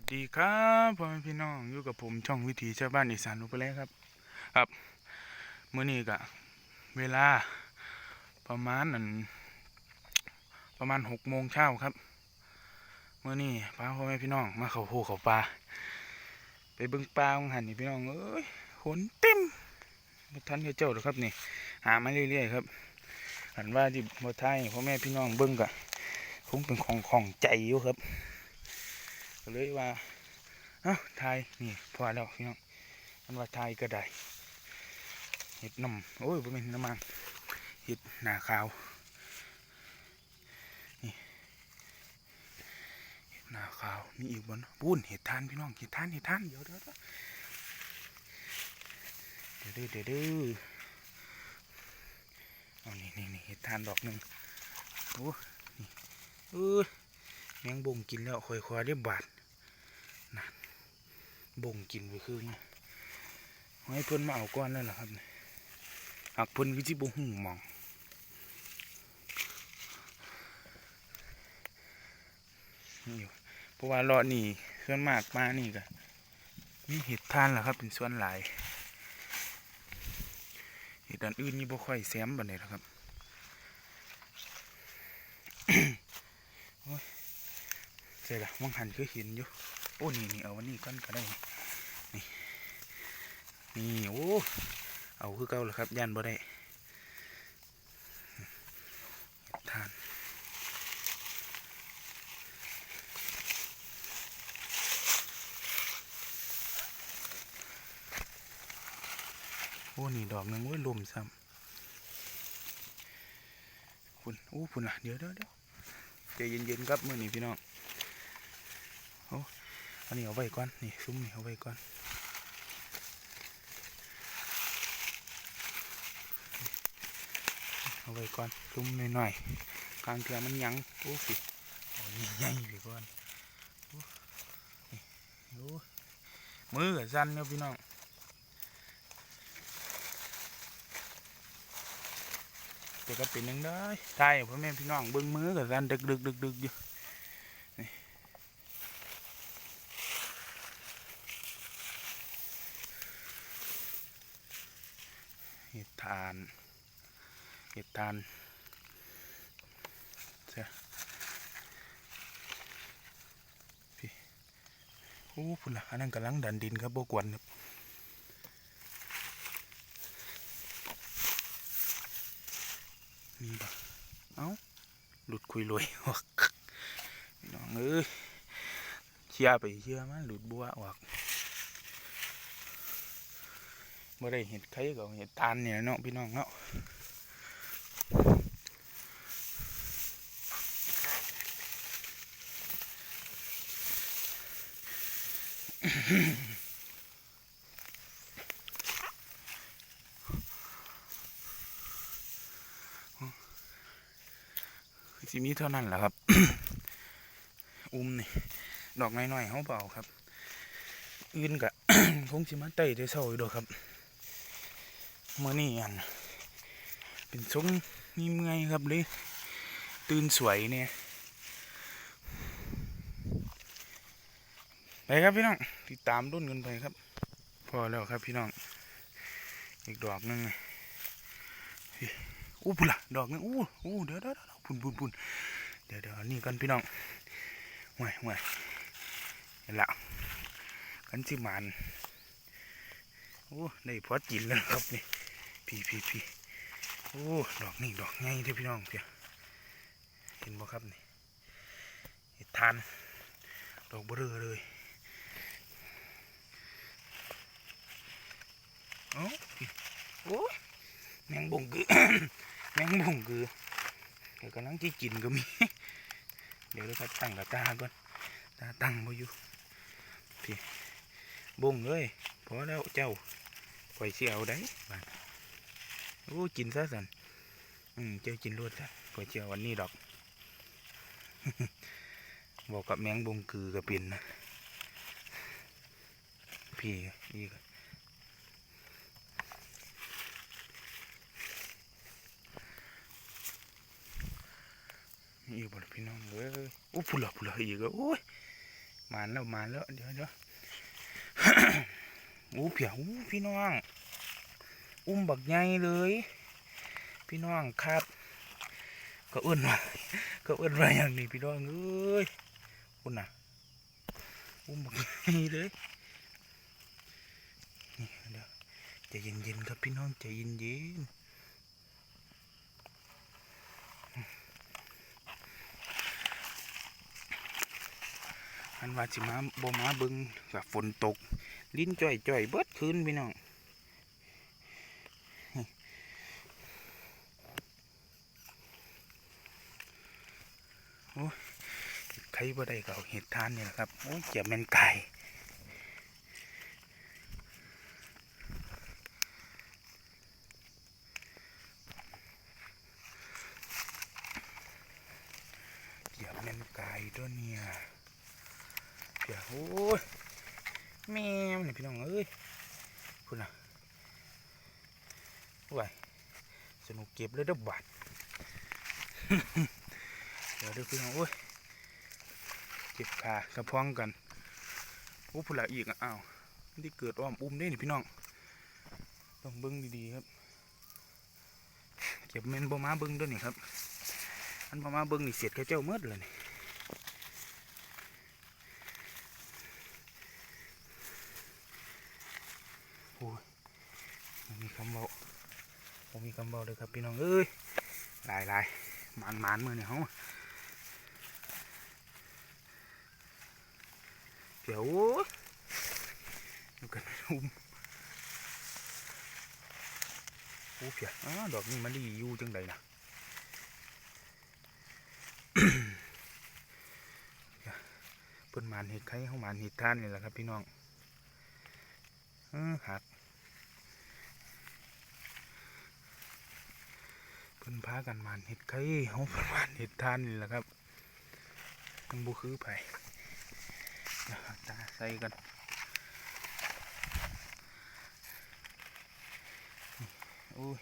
วัสดีครับพ่อแม่พี่น้องอยู่กับผมช่องวิถีชาวบ้านอีสานอุปเล่ครับ ครับเมื่อนี้กะเวลาประมาณนั่นประมาณหกโมงเช้าครับเมื่อนี้พาพ่อแม่พี่น้องมาเขาโหเขาปลาไปเบิ่งปลาของหันนี่พี่น้องเอ้ยขนเต็มบทันเขาเจ้าหรอครับนี่ หามาเรื่อยๆครับหันว่าที่บ่ทยพ่อแม่พี่น้องเบิ่งกะคงเป็นของของใจอยู่ครับ ก็เลยว่าเอ้าทายนี่พอแล้วพี่น้องมันว่าทายก็ได้เห็ดน้ำโอ้ยบ่เป็นน้ำมันเห็ดหนาขาวนี่เห็ดหนาขาวมีอีกบนปูนเห็ดทานพี่น้องเห็ดทานเห็ดทานเดี๋ยวเดี๋ยวเดี๋ยวเดี๋ยวเดี๋ยวเดี๋ยวเดี๋ยวเอานี่นี่นี่เห็ดทานดอกหนึ่งโอ้นี่เออแมงบงกินแล้วค่อยๆได้บาด บ่งกินไปคืนไงให้เพิ่อนมาเอาก้อนแล้วล่ะครับหากเพิ่อนวิจิบ่หูหมองอยู่เพราะว่าเลาะนี่ส่วนมากมานี่ก็มีเห็ดทานแหละครับ เป็นส่วนหลายเห็ดอันอื่นนี่บ่ค่อยแซมบันไดหรอกครับโอ้ยเสร็จละมองหันคือห็นอยู่ โอ้นี่นี่เอาวันนี้ก้อนก็ได้นี่นี่โอ้เอาคือเก่าแล้วครับยันบ่ได้ทานโอ้นี่ดอกหนึงโอ้ยลมซ้ำคุณโอ้คุณล่ะเดี๋ยวเดี๋ยวเดี๋ยวใจเย็นๆครับมื่อนี้พี่น้องโอั นนี้เอาไว้ก่อน นี่ซุ้มนี่เอาไว้ก่อนเอาไว้ก่อนซุ้มหน่อยๆกลางเทือมันยังโอ้สิเอาใหญ่ไปก่อนโอ้มือกับสั้นเนาะพี่น้องแต่ก็เป็นหนึ่งได้ใช่พ่อแม่พี่น้องเบิ้งมือกับสั้นดึกดึกดึกดึกอยู่ เห็ดทาน เห็ดทานเสียพี่โอ้พุ่นละอันนั้นกำลังดันดินครับบกวนครับมีปะเอ้าหลุดคุยรวยออกน้องเอ้ยเชียไปเชียมันหลุดบัวออกเมื่อได้เห็ดไข่ก็เห็ดทานเนี่ยเนาะพี่น้องเนาะ สิมีเท่านั้นแหละครับ อุ้มนี่ดอกน้อยๆเขาเปล่าครับ อื่นกะคงสิมาไต่ได้เศร้าอยู่ดอกครับเมื่อนี้อันเป็นทรงนี่เมื่อยครับเลยตื่นสวยเนี่ย ไปครับพี่น้องติดตามรุ่นกันไปครับ พอแล้วครับพี่น้อง อีกดอกหนึงอู้พุ่นละดอกหนึงอู้อู้เดี๋ยวเดี๋ยวพุ่นพุ่นพุ่นเดี๋ยวเดี๋ยวอันนี่กันพี่น้องห่วยห่วยเห็นละกันสิมันโอ้ได้พอกินแล้วครับนี่พี่พี่พี่โอ้ดอกนี่ดอกไงเด้อพี่น้องเพียเห็นบ่ครับนี่ทานดอกเบลอเลย โอ้โอ้แมงบงกือ แมงบงกือ เดี๋ยวกำลังที่กินก็มี เดี๋ยวเราไปตั้งกระตาก่อน ตาตั้งบ่อยู่พี่บงเอ้ยพอแล้วเจ้าปล่อยเสียวได้บาโอ้กินซะสันอืมเจ้ากินรวดซะก๋วยเตี๋ยววันนี้ดอก บอกกับแมงบงกือกับเป็นนะพี่อีก อีกบ่ล่ะพี่น้องเอ้ยโอ้พุละพุละอีกโอ้ยมาแล้วมาแล้วเดี๋ยวเดี๋ยวอู้เพียอู้พี่น้อง อุ้มบักใหญ่เลย พี่น้องครับ ก็อื้นว่าก็อื้นว่าอย่างนี้พี่น้องเอ้ยคุณน่ะ อุ้มบักใหญ่เลยนี่เดี๋ยวใจเย็นๆครับพี่น้องใจเย็นๆ อันว่าสิมาบ่มาเบิงกับฝนตก ลิ้นจ่อยจ่อยเบิดคืนพี่น้องโอ้ยใครบ่ได้ก็เอาเห็ดทานนี่แหละครับ โอ้ยเจ็บแมนไก่เจ็บแมนไก่ตัวเนี่ย เดี๋ยโอ้ยแม่มนี่พี่น้องเอ้ยคุณน่ะว้ยสนุกเก็บเลยเด้อบาดเดี๋ยวเด้อพี่น้องโอ้ยเจ็บขากระพ้องกันโอ้ผู้ละอีกอะอ้าวที่เกิดอ้อมอุ้มได้นี่พี่น้องต้องเบิ้งดีๆครับเก็บเมนบ่มาเบิ้งด้วยนี่ครับอันบ่มาเบิ้งนี่เสียดเขาเจ้าเมื่อเลยนี่ โอ้ยบ่ มีคำเบาผมมีคำเบาเลยครับพี่น้องเอ้ยลายลายหมานหมานมือเนี่ยเฮาเดี๋ยวโอ้ดูกันอุ้มโอ้เพียอ้าดอกนี้มันดีอยู่จังใดนะเพิ่นมานเห็ดไข่เฮาหมานเห็ดท่านนี่แหละครับพี่น้องเออหัก พิ่นพากันมานเห็ดไข่เฮาเพิ่นหมานเห็ดทานนี่แหละครับมันบ่คือไผเดี๋ยวเอาตาใส่กันโอ้ย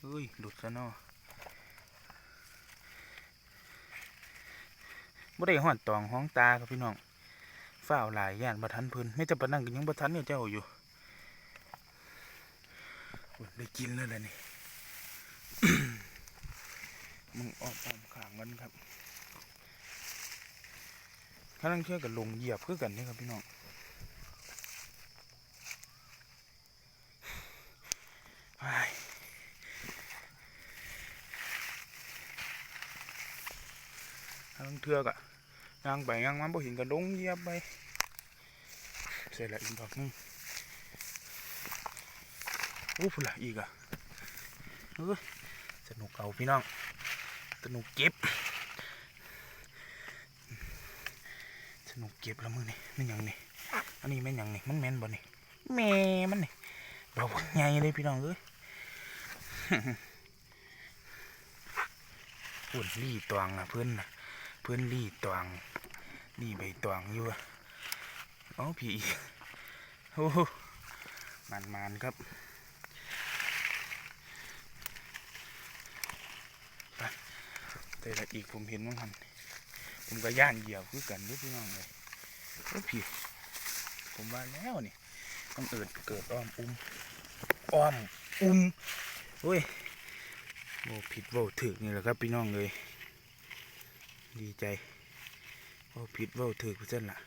เอ้ย หลุดซะเนาะบ่ได้ฮอดตองห้องตาครับพี่น้องฝ้าหลายย่านบ่ทันพิ่นไม่จะปนนั้นก็ยังบ่ทันเนี่ยเจ้าอยู่ได้กินแล้วแหละนี่ มึงออกออมขางกันครับถ้าลังเชื่อกับลงเหยียบคือกันนี่ครับพี่น้องไปถ้าลังเทือกอะย่างไปย่างมันบ่เห็นกระลงเหยียบไปเสร็จแล้วอีกดอกหนึงโอ้พุ่นละอีกอะเอ้ยสนุกเอาพี่น้อง สนุกเก็บ สนุกเก็บแล้วมือนี่มันยังนี่อันนี้แม่นยังนี่มันแมนบ่นี่แม่มันนี่ดอกใหญ่เลยพี่น้องเอ้ยปุ่นลี่ตวงนะเพื่อนนะเพื่อนลี่ตวงลี่ใบตวงอยู่อะเอาพี่โอ้โหมันมันครับ แต่ละอีกผมเห็นว่ามันผมก็ย่านเหยียบคือกันด้วยพี่น้องเลยโอ้พี่ผมว่าแล้วนี่ต้องเอิดเกิดอ้อมอุ้มอ้อมอุ้มเฮ้ยโอ้ผิดโบถึกนี่แหละครับพี่น้องเลย ดีใจโอ้ผิดโบถึกเพื่อนล่ะ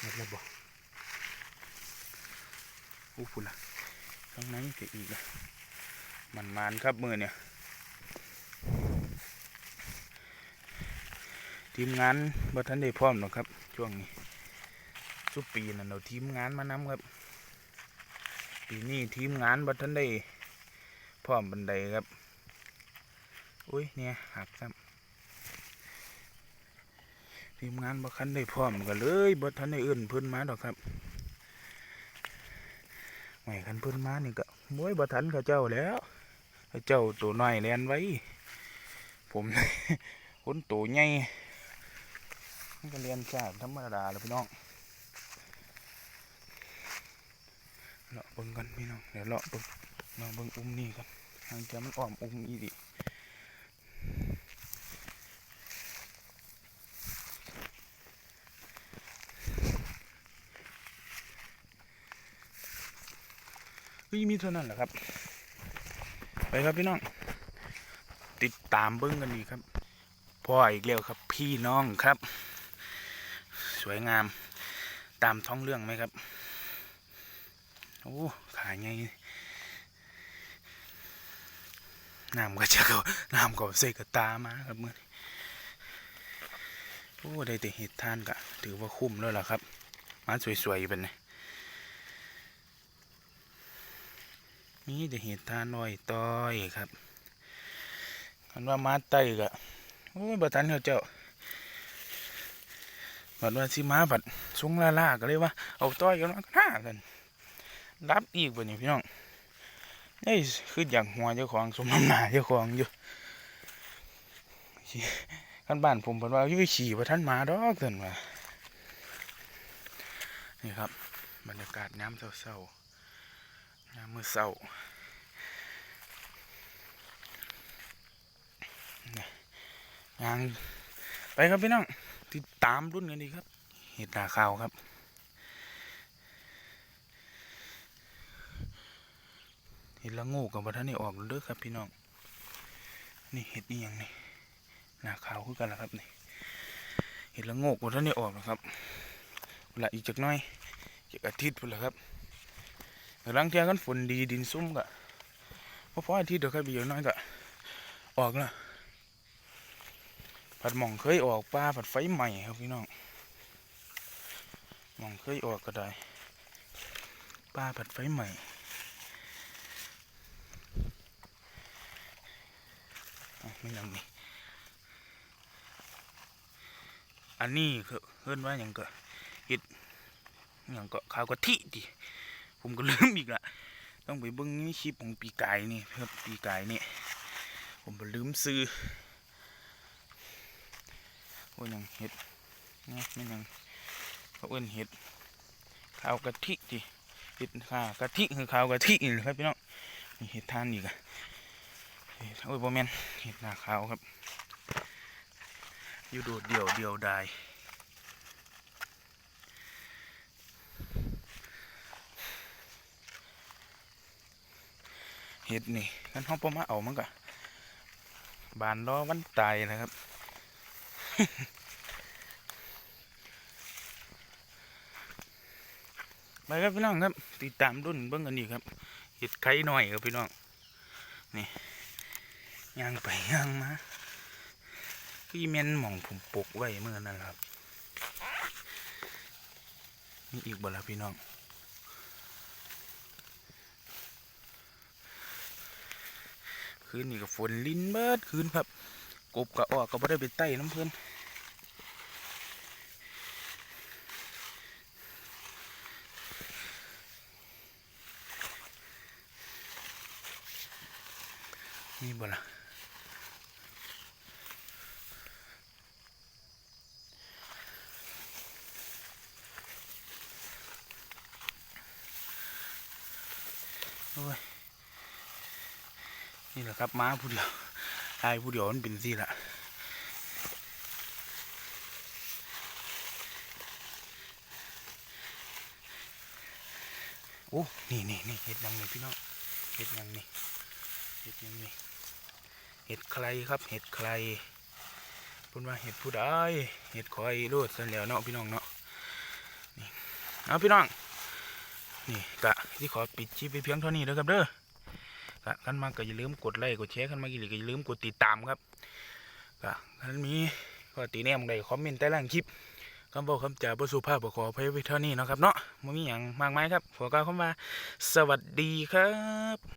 หมดแล้วบอก อู้ฝุ่นละข้างในก็อีกอะมันมานครับมือเนี่ย ทีมงานบัทันได้พร้อมหรอกครับ ช่วงนี้สุปีนั่นเราทีมงานมานำครับ ปีนี้ทีมงานบัทันได้พร้อมบันไดครับ อุ้ยเนี่ยหักซ้ำทีมงานบัทันได้พร้อมกันเลยบัทันได้อื่นเพิ่นมาดอกครับ ไม่คันเพิ่นมานี่ก็มวยบะทันข้าเจ้าแล้วเขาเจ้าตัวน้อยแลนไว้ ผมคนตัวใหญ่มันก็เรียนจากธรรมดาเลยพี่น้องเลาะเบิ่งกันพี่น้องเดี๋ยวเลาะเบิ่งเลาะเบิ่งอุ้มนี่กันทางจะมันอ้อมอุ้มอีดิ เฮ้ยมีเท่านั้นแหละครับ ไปครับพี่น้อง ติดตามเบิ้งกันดีครับพ่ออีกแล้วครับ พี่น้องครับ สวยงามตามท้องเรื่องไหมครับโอ้ขาไงน้ำก็จะเขาน้ำก็ใส่กระตามาครับมือนโอ้ได้แต่เห็ดทานกะถือว่าคุ้มแล้วล่ะครับ มาสวยๆเป็นไง มีแต่เห็ดทาน้อยต้อยครับคันว่ามาไต้กะโอ้ยบัตันเขาเจ้าบัดว่าสิมาบัดสูงล่าล่าๆก็เลยว่า เอาต้อยกันมาก็น่ากันรับอีกบ่นี่พี่น้องเอ้ยคืออยากหัวเจ้าของสมน้ำหนาเจ้าของอยู่คันบ้านผมเพิ่นว่าอยู่ขี่บ่ทันมาดอกเพิ่นว่านี่ครับ บรรยากาศยามเศร้าๆยา มมื้อเช้านี่ยางไปครับพี่น้อง ติดตามรุ่นกันดีครับ เห็ดนาข้าวครับเห็ดละโงูกับบัท่านนี่ออกเด้อครับพี่น้อง นี่เห็ดนี่ยังนี่หนาขาวคือกันละครับนี่เห็ดละโงูกับท่านนี่ออกนะครับเวลาอีกจักน้อยอีกอาทิตย์พุ่นละครับ หลังเที่ยกันฝนดีดินซุ่มกะพอพออาทิตย์เดียวครับอีกอย่น้อยกะออกละผัดหม่องเคยออกปลาผัดไฟใหม่ครับพี่น้องหม่องเคยออกก็ได้ปลาผัดไฟใหม่ไม่ยังนี่อันนี้คือเพื่อนว่าอย่างก็เห็ดอย่างก็ข้าวกะทิดิ ผมก็ลืมอีกละต้องไปเบิ้งนี่คลิปของปีกายนี่ครับปีกายนี่ผมก็ลืมซื้อโอ้ยยังเห็ดนี่ไม่ยังเขาเอิ้นเห็ดข้าวกะทิดิเห็ดข้าวกะทิคือข้าวกะทินี่แหละครับพี่น้องนี่เห็ดทานอีกอะโอ้ยโบแมนเห็ดหน้าขาวครับ อยู่โดดเดี่ยวเดียวดาย เห็ดนี่กันห้องปมาเอามันก็บานรอวันตายนะครับ ไปครับพี่น้องครับ ติดตามรุ่นเบิ้งกันอีกครับเห็ดไข่หน่อยครับพี่น้อง นี่ย่างไปย่างมาพี่เมนหมองผมปลูกไว้เมื่อนั้นครับมีอีกบ่ละพี่น้อง คืนนี้ก็ฝนลิ้นเบิดคืนครับ กบกะออกก็บ่ได้ไปไต่น้ำเพื่อนนี่บ่ละโอ้ย นี่แหละครับม้าผู้เดียวตายผู้เดียวมันเป็นสิละโอ้ นี่นี่นี่เห็ดยังนี่พี่น้อง เห็ดยังนี่ เห็ดยังนี่ เห็ดใครครับ เห็ดใครพูดว่าเห็ดผู้ใดเห็ดคอยรูดสันแล้วเนาะพี่น้องเนาะ นี่ เอาพี่น้อง นี่กะที่ขอปิดชีพไปเพียงเท่านี้แล้วครับเด้อ กันมาก็อย่าลืมกดไลค์กดแชร์กันมากี่หลีก็อย่าลืมกดติดตามครับกะกันมีก็ตีแนมใดคอมเมนต์ใต้ล่างคลิปคำบอกคำจ่าบสุภาพบขอพยไปเท่านี้นะครับเนาะไม่มีอย่างมากมายครับขอกล่าวคำว่า สวัสดีครับ